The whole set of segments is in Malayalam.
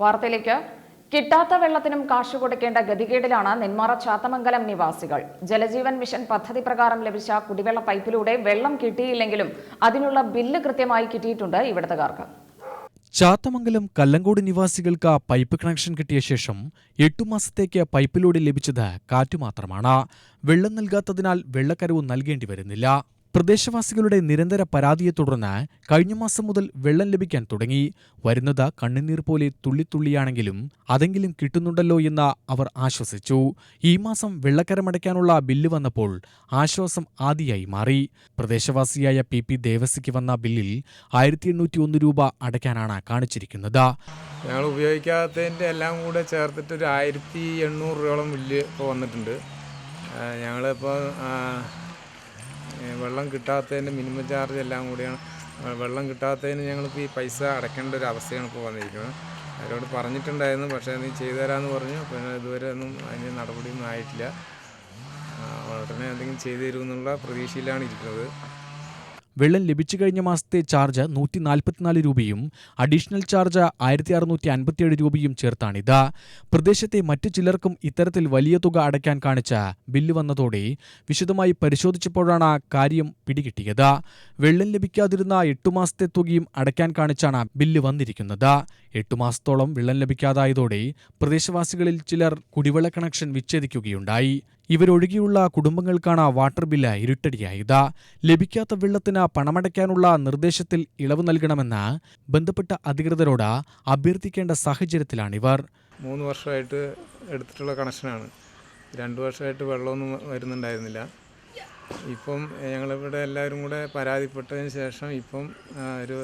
വാർത്തയിലേക്ക്. കിട്ടാത്ത വെള്ളത്തിനും കാശ് കൊടുക്കേണ്ട ഗതികേടിലാണ് നെന്മാറ ചാത്തമംഗലം നിവാസികൾ. ജലജീവൻ മിഷൻ പദ്ധതി പ്രകാരം ലഭിച്ച കുടിവെള്ള പൈപ്പിലൂടെ വെള്ളം കിട്ടിയില്ലെങ്കിലും അതിനുള്ള ബില്ല് കൃത്യമായി കിട്ടിയിട്ടുണ്ട് ഇവിടത്തുകാർക്ക്. ചാത്തമംഗലം കല്ലങ്കോട് നിവാസികൾക്ക് പൈപ്പ് കണക്ഷൻ കിട്ടിയ ശേഷം എട്ടു മാസത്തേക്ക് പൈപ്പിലൂടെ ലഭിച്ചത് കാറ്റു മാത്രമാണ്. വെള്ളം നൽകാത്തതിനാൽ വെള്ളക്കരവ് നൽകേണ്ടി വരുന്നില്ല. പ്രദേശവാസികളുടെ നിരന്തര പരാതിയെ തുടർന്ന് കഴിഞ്ഞ മാസം മുതൽ വെള്ളം ലഭിക്കാൻ തുടങ്ങി. വരുന്നത് കണ്ണുനീർ പോലെ തുള്ളിത്തുള്ളിയാണെങ്കിലും അതെങ്കിലും കിട്ടുന്നുണ്ടല്ലോ എന്ന് അവർ ആശ്വസിച്ചു. ഈ മാസം വെള്ളക്കരമടയ്ക്കാനുള്ള ബില്ല് വന്നപ്പോൾ ആശ്വാസം ആദിയായി മാറി. പ്രദേശവാസിയായ പി പി ദേവസിക്ക് വന്ന ബില്ലിൽ ആയിരത്തി എണ്ണൂറ്റി ഒന്ന് രൂപ അടയ്ക്കാനാണ് കാണിച്ചിരിക്കുന്നത്. ഞങ്ങൾ ഉപയോഗിക്കാത്തതിന്റെ എല്ലാം കൂടെ ചേർത്തിട്ട് ഒരു ആയിരത്തി എണ്ണൂറ് രൂപയോളം ബില്ല് ഇപ്പോൾ വന്നിട്ടുണ്ട്. ഞങ്ങളിപ്പോൾ വെള്ളം കിട്ടാത്തതിന്റെ മിനിമം ചാർജ് എല്ലാം കൂടിയാണ്. വെള്ളം കിട്ടാത്തതിന് ഞങ്ങൾക്ക് ഈ പൈസ അടയ്ക്കേണ്ട ഒരു അവസ്ഥയാണ് ഇപ്പോൾ വന്നിരിക്കുന്നത്. അവരോട് പറഞ്ഞിട്ടുണ്ടായിരുന്നു പക്ഷേ നീ ചെയ്തു തരാമെന്ന് പറഞ്ഞു. പിന്നെ ഇതുവരെ ഒന്നും അതിന് നടപടിയൊന്നും ആയിട്ടില്ല. ഉടനെ എന്തെങ്കിലും ചെയ്തു തരുമെന്നുള്ള പ്രതീക്ഷയിലാണ് ഇരിക്കുന്നത്. വെള്ളം ലഭിച്ചു കഴിഞ്ഞ മാസത്തെ ചാർജ് നൂറ്റി നാൽപ്പത്തിനാല് രൂപയും അഡീഷണൽ ചാർജ് ആയിരത്തി അറുന്നൂറ്റി അൻപത്തിയേഴ് രൂപയും ചേർത്താണിത് പ്രദേശത്തെ മറ്റു ചിലർക്കും ഇത്തരത്തിൽ വലിയ തുക അടയ്ക്കാൻ കാണിച്ച ബില്ല് വന്നതോടെ വിശദമായി പരിശോധിച്ചപ്പോഴാണ് കാര്യം പിടികിട്ടിയത്. വെള്ളം ലഭിക്കാതിരുന്ന എട്ടു മാസത്തെ തുകയും അടയ്ക്കാൻ കാണിച്ചാണ് ബില്ല് വന്നിരിക്കുന്നത്. എട്ടു മാസത്തോളം വെള്ളം ലഭിക്കാതായതോടെ പ്രദേശവാസികളിൽ ചിലർ കുടിവെള്ള കണക്ഷൻ വിച്ഛേദിക്കുകയുണ്ടായി. ഇവരൊഴികെയുള്ള കുടുംബങ്ങൾക്കാണ് വാട്ടർ ബില്ല് ഇരുട്ടടിയായത്. ലഭിക്കാത്ത വെള്ളത്തിന് പണമടയ്ക്കാനുള്ള നിർദ്ദേശത്തിൽ ഇളവ് നൽകണമെന്ന് ബന്ധപ്പെട്ട അധികൃതരോട് അഭ്യർത്ഥിക്കേണ്ട സാഹചര്യത്തിലാണിവർ. മൂന്ന് വർഷമായിട്ട് എടുത്തിട്ടുള്ള കണക്ഷനാണ്. രണ്ട് വർഷമായിട്ട് വെള്ളമൊന്നും വരുന്നുണ്ടായിരുന്നില്ല. ഇപ്പം ഞങ്ങളിവിടെ എല്ലാവരും കൂടെ പരാതിപ്പെട്ടതിന് ശേഷം ഇപ്പം ഒരു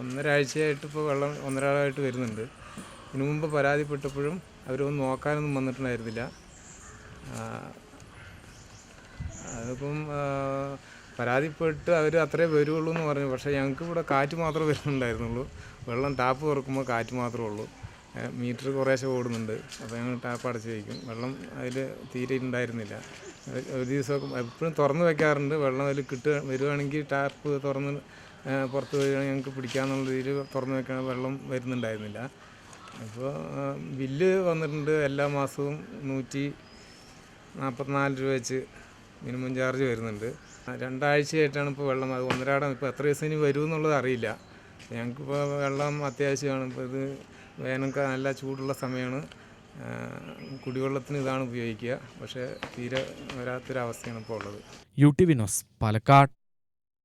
ഒന്നരാഴ്ചയായിട്ട് ഇപ്പോൾ വെള്ളം ഒന്നരാളായിട്ട് വരുന്നുണ്ട്. ഇതിനു മുമ്പ് പരാതിപ്പെട്ടപ്പോഴും അവരൊന്നും നോക്കാനൊന്നും വന്നിട്ടുണ്ടായിരുന്നില്ല. അതിപ്പം പരാതിപ്പെട്ട് അവർ അത്രേ വരുള്ളൂ എന്ന് പറഞ്ഞു. പക്ഷേ ഞങ്ങൾക്ക് ഇവിടെ കാറ്റ് മാത്രമേ വരുന്നുണ്ടായിരുന്നുള്ളൂ. വെള്ളം ടാപ്പ് തുറക്കുമ്പോൾ കാറ്റ് മാത്രമേ ഉള്ളൂ. മീറ്റർ കുറേശ്ശെ ഓടുന്നുണ്ട്. അപ്പോൾ ഞങ്ങൾ ടാപ്പ് അടച്ച് വയ്ക്കും വെള്ളം അതിൽ തീരെ ഉണ്ടായിരുന്നില്ല. ഒരു ദിവസമൊക്കെ എപ്പോഴും തുറന്ന് വെക്കാറുണ്ട്. വെള്ളം അതിൽ കിട്ടുക വരുവാണെങ്കിൽ ടാപ്പ് തുറന്ന് പുറത്ത് വരികയാണെങ്കിൽ ഞങ്ങൾക്ക് പിടിക്കാമെന്നുള്ള രീതിയിൽ തുറന്ന് വെക്കാൻ വെള്ളം വരുന്നുണ്ടായിരുന്നില്ല. അപ്പോൾ ബില്ല് വന്നിട്ടുണ്ട് എല്ലാ മാസവും നൂറ്റി നാൽപ്പത്തിനാല് രൂപ വെച്ച് മിനിമം ചാർജ് വരുന്നുണ്ട്. രണ്ടാഴ്ചയായിട്ടാണ് ഇപ്പോൾ വെള്ളം. അത് ഒന്നരാടം. ഇപ്പോൾ എത്ര ദിവസം ഇനി വരും എന്നുള്ളത് അറിയില്ല. ഞങ്ങൾക്കിപ്പോൾ വെള്ളം അത്യാവശ്യമാണ്. ഇപ്പോൾ ഇത് വേനൽക്കാലം നല്ല ചൂടുള്ള സമയമാണ്. കുടിവെള്ളത്തിന് ഇതാണ് ഉപയോഗിക്കുക. പക്ഷേ തീരെ വരാത്തൊരവസ്ഥയാണ് ഇപ്പോൾ ഉള്ളത്. യു ടി വിനോസ് പാലക്കാട്.